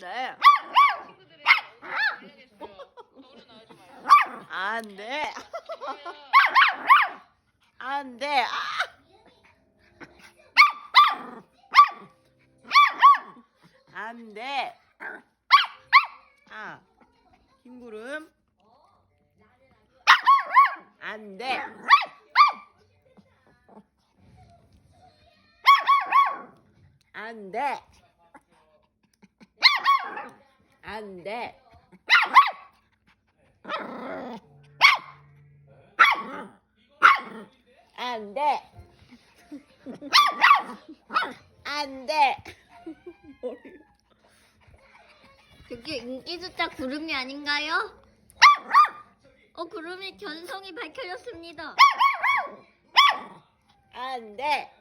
나오지 말고. 안 돼. 안 돼. 아! 안 돼. 아, 흰구름. 안 돼. 안 돼. 안 돼. 안 돼. 안 돼. 그게 인기 숫자 구름이 아닌가요? 어, 구름의 견성이 밝혀졌습니다. 안 돼.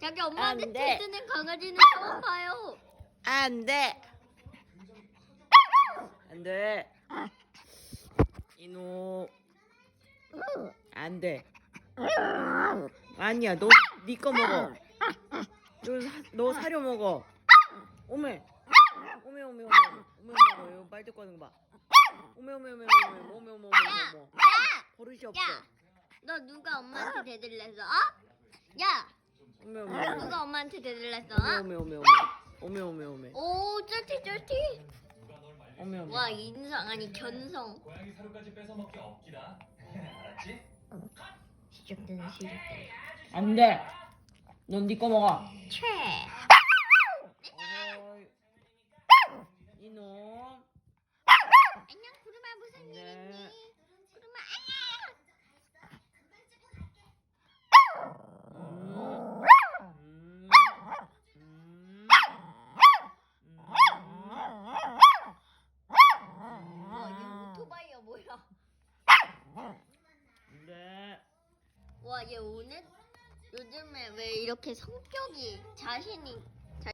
자기 엄마한테 안 돼. 뜯는 강아지는 처음 봐요. 안 돼. 안 돼. 이노. 안 돼. 아니야, 너네거 먹어. 너, 사, 너 사료 먹어. 오메. 오메 오메 오메. 오메 오메 오메. 말 듣고 하는 거 봐. 오메 오메 오메 오메 오메 오메 오메 야, 오메. 야, 버릇이 없어. 야, 너 누가 엄마한테 대들랬어? 어? 야, 오메 오메 오메. 누가 엄마한테 대들랬어? 어? 오메 오메 오메. 오메 오메 오메. 오, 쫄티 쫄티. 오메. 와, 인성 아니 견성. 고양이 사료까지 뺏어 먹기 없기다. 알았지? 시작되는 시작되는. 안 돼. 넌 네 거 먹어. 최. 어이. 이놈. 안녕 구름아 무슨 일 네. 있니? 구름아 음. 음. 음. 안녕. 와, 얘 오토바이야 뭐야? 네. 와, 얘 오늘 요즘에 왜 이렇게 성격이 자신이